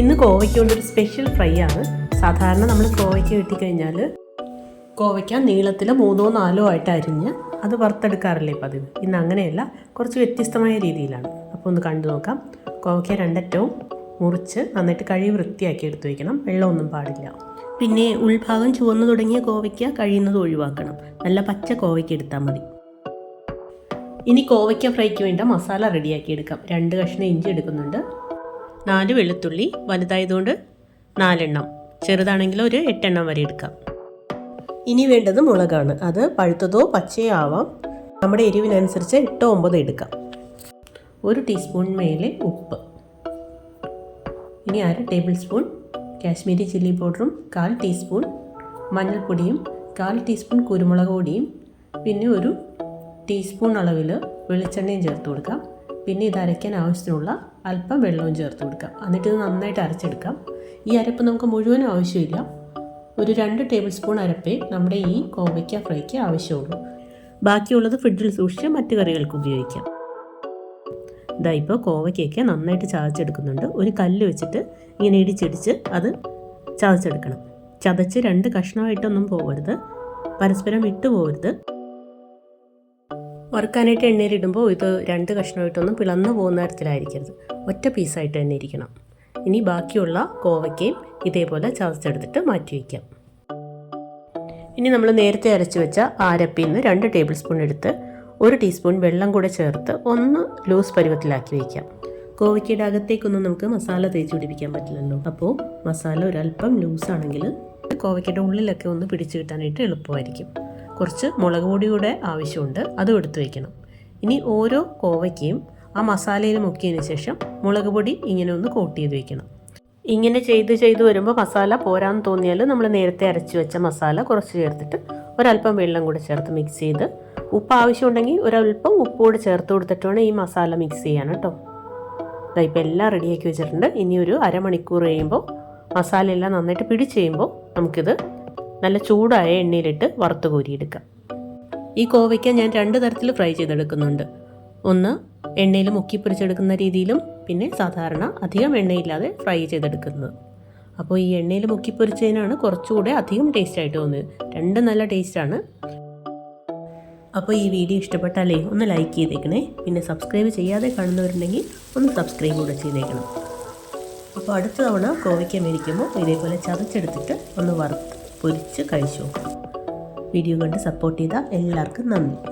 ഇന്ന് കോവയ്ക്ക കൊണ്ടൊരു സ്പെഷ്യൽ ഫ്രൈ ആണ്. സാധാരണ നമ്മൾ കോവയ്ക്ക കിട്ടിക്കഴിഞ്ഞാൽ കോവയ്ക്ക നീളത്തിൽ മൂന്നോ നാലോ ആയിട്ട് അരിഞ്ഞ് അത് വറുത്തെടുക്കാറില്ലേ പതിവ്. ഇന്ന് അങ്ങനെയല്ല കുറച്ച് വ്യത്യസ്തമായ രീതിയിലാണ്. അപ്പോൾ ഒന്ന് കണ്ടു നോക്കാം. കോവയ്ക്ക രണ്ടറ്റവും മുറിച്ച് നന്നായിട്ട് കഴുകി വൃത്തിയാക്കി എടുത്തു വയ്ക്കണം വെള്ളമൊന്നും പാടില്ല. പിന്നെ ഉൾഭാഗം ചുവന്നു തുടങ്ങിയ കോവയ്ക്ക കഴിയുന്നത് ഒഴിവാക്കണം. നല്ല പച്ച കോവയ്ക്ക എടുത്താൽ മതി. ഇനി കോവയ്ക്ക ഫ്രൈക്ക് വേണ്ട മസാല റെഡിയാക്കി എടുക്കാം. രണ്ട് കഷ്ണം ഇഞ്ചി എടുക്കുന്നുണ്ട്. നാല് വെളുത്തുള്ളി വലുതായതുകൊണ്ട് നാലെണ്ണം. ചെറുതാണെങ്കിൽ ഒരു എട്ടെണ്ണം വരെ എടുക്കാം. ഇനി വേണ്ടത് മുളകാണ്. അത് പഴുത്തതോ പച്ചയോ ആവാം. നമ്മുടെ എരിവിനനുസരിച്ച് എട്ടോ ഒമ്പത് എടുക്കാം. ഒരു ടീസ്പൂൺ മേലെ ഉപ്പ്. ഇനി അര ടേബിൾ സ്പൂൺ കാശ്മീരി ചില്ലി പൗഡറും കാൽ ടീസ്പൂൺ മഞ്ഞൾപ്പൊടിയും കാൽ ടീസ്പൂൺ കുരുമുളക് പൊടിയും പിന്നെ ഒരു ടീസ്പൂൺ അളവിൽ വെളിച്ചെണ്ണയും ചേർത്ത് കൊടുക്കാം. പിന്നെ ഇത് അരയ്ക്കാൻ ആവശ്യത്തിനുള്ള അല്പം വെള്ളവും ചേർത്ത് കൊടുക്കാം. എന്നിട്ട് ഇത് നന്നായിട്ട് അരച്ചെടുക്കാം. ഈ അരപ്പ് നമുക്ക് മുഴുവൻ ആവശ്യമില്ല. ഒരു രണ്ട് ടേബിൾ സ്പൂൺ അരപ്പേ നമ്മുടെ ഈ കോവയ്ക്ക ഫ്രൈക്ക് ആവശ്യമുള്ളൂ. ബാക്കിയുള്ളത് ഫ്രിഡ്ജിൽ സൂക്ഷിച്ച് മറ്റു കറികൾക്ക് ഉപയോഗിക്കാം. ഇതാ ഇപ്പോൾ കോവയ്ക്കൊക്കെ നന്നായിട്ട് ചതച്ചെടുക്കുന്നുണ്ട്. ഒരു കല്ല് വെച്ചിട്ട് ഇങ്ങനെ ഇടിച്ചിടിച്ച് അത് ചതച്ചെടുക്കണം. ചതച്ച് രണ്ട് കഷ്ണമായിട്ടൊന്നും പോകരുത് പരസ്പരം വിട്ടു പോകരുത് വറുക്കാനായിട്ട് എണ്ണയിലിടുമ്പോൾ ഇത് രണ്ട് കഷ്ണമായിട്ടൊന്നും പിളന്ന് പോകുന്ന തരത്തിലായിരിക്കരുത്. ഒറ്റ പീസായിട്ട് തന്നെ ഇരിക്കണം. ഇനി ബാക്കിയുള്ള കോവയ്ക്കയും ഇതേപോലെ ചതച്ചെടുത്തിട്ട് മാറ്റി വയ്ക്കാം. ഇനി നമ്മൾ നേരത്തെ അരച്ചു വെച്ച ആരപ്പിൽ നിന്ന് രണ്ട് ടേബിൾ സ്പൂൺ എടുത്ത് ഒരു ടീസ്പൂൺ വെള്ളം കൂടെ ചേർത്ത് ഒന്ന് ലൂസ് പരുവത്തിലാക്കി വയ്ക്കാം. കോവയ്ക്കയുടെ അകത്തേക്കൊന്നും നമുക്ക് മസാല തേച്ച് പിടിപ്പിക്കാൻ പറ്റില്ലല്ലോ. അപ്പോൾ മസാല ഒരല്പം ലൂസാണെങ്കിൽ കോവയ്ക്കയുടെ ഉള്ളിലൊക്കെ ഒന്ന് പിടിച്ചു കിട്ടാനായിട്ട് എളുപ്പമായിരിക്കും. കുറച്ച് മുളക് പൊടി കൂടെ ആവശ്യമുണ്ട്. അതും എടുത്തു വയ്ക്കണം ഇനി ഓരോ കോവയ്ക്കയും ആ മസാലയിൽ മുക്കിയതിന് ശേഷം മുളക് പൊടി ഇങ്ങനെ ഒന്ന് കോട്ട് ചെയ്ത് വെക്കണം. ഇങ്ങനെ ചെയ്ത് ചെയ്ത് വരുമ്പോൾ മസാല പോരാന്ന് തോന്നിയാൽ നമ്മൾ നേരത്തെ അരച്ചു വെച്ച മസാല കുറച്ച് ചേർത്തിട്ട് ഒരല്പം വെള്ളം കൂടെ ചേർത്ത് മിക്സ് ചെയ്ത് ഉപ്പ് ആവശ്യമുണ്ടെങ്കിൽ ഒരല്പം ഉപ്പ് കൂടെ ചേർത്ത് കൊടുത്തിട്ട് വേണം ഈ മസാല മിക്സ് ചെയ്യാൻ കേട്ടോ. ഇതാ ഇപ്പോൾ എല്ലാം റെഡിയാക്കി വെച്ചിട്ടുണ്ട്. ഇനി ഒരു അരമണിക്കൂർ കഴിയുമ്പോൾ മസാല എല്ലാം നന്നായിട്ട് പിടിച്ച് കഴിയുമ്പോൾ നമുക്കിത് നല്ല ചൂടായ എണ്ണയിലിട്ട് വറുത്ത് കോരിയെടുക്കാം. ഈ കോവയ്ക്ക ഞാൻ രണ്ട് തരത്തിൽ ഫ്രൈ ചെയ്തെടുക്കുന്നുണ്ട്. ഒന്ന് എണ്ണയിൽ മുക്കി പൊരിച്ചെടുക്കുന്ന രീതിയിലും പിന്നെ സാധാരണ അധികം എണ്ണയില്ലാതെ ഫ്രൈ ചെയ്തെടുക്കുന്നത്. അപ്പോൾ ഈ എണ്ണയിൽ മുക്കി പൊരിച്ചതിനാണ് കുറച്ചുകൂടെ അധികം ടേസ്റ്റ് ആയിട്ട് തോന്നിയത്. രണ്ടും നല്ല ടേസ്റ്റാണ്. അപ്പോൾ ഈ വീഡിയോ ഇഷ്ടപ്പെട്ടാലേ ഒന്ന് ലൈക്ക് ചെയ്തേക്കണേ. പിന്നെ സബ്സ്ക്രൈബ് ചെയ്യാതെ കാണുന്നവരുണ്ടെങ്കിൽ ഒന്ന് സബ്സ്ക്രൈബ് കൂടെ ചെയ്തേക്കണം. അപ്പോൾ അടുത്ത തവണ കോവയ്ക്ക മേടിക്കുമ്പോൾ ഇതേപോലെ ചതച്ചെടുത്തിട്ട് ഒന്ന് വറുത്ത് പൊരിച്ച് കഴിച്ചു നോക്കാം വീഡിയോ കണ്ട് സപ്പോർട്ട് ചെയ്ത എല്ലാവർക്കും നന്ദി.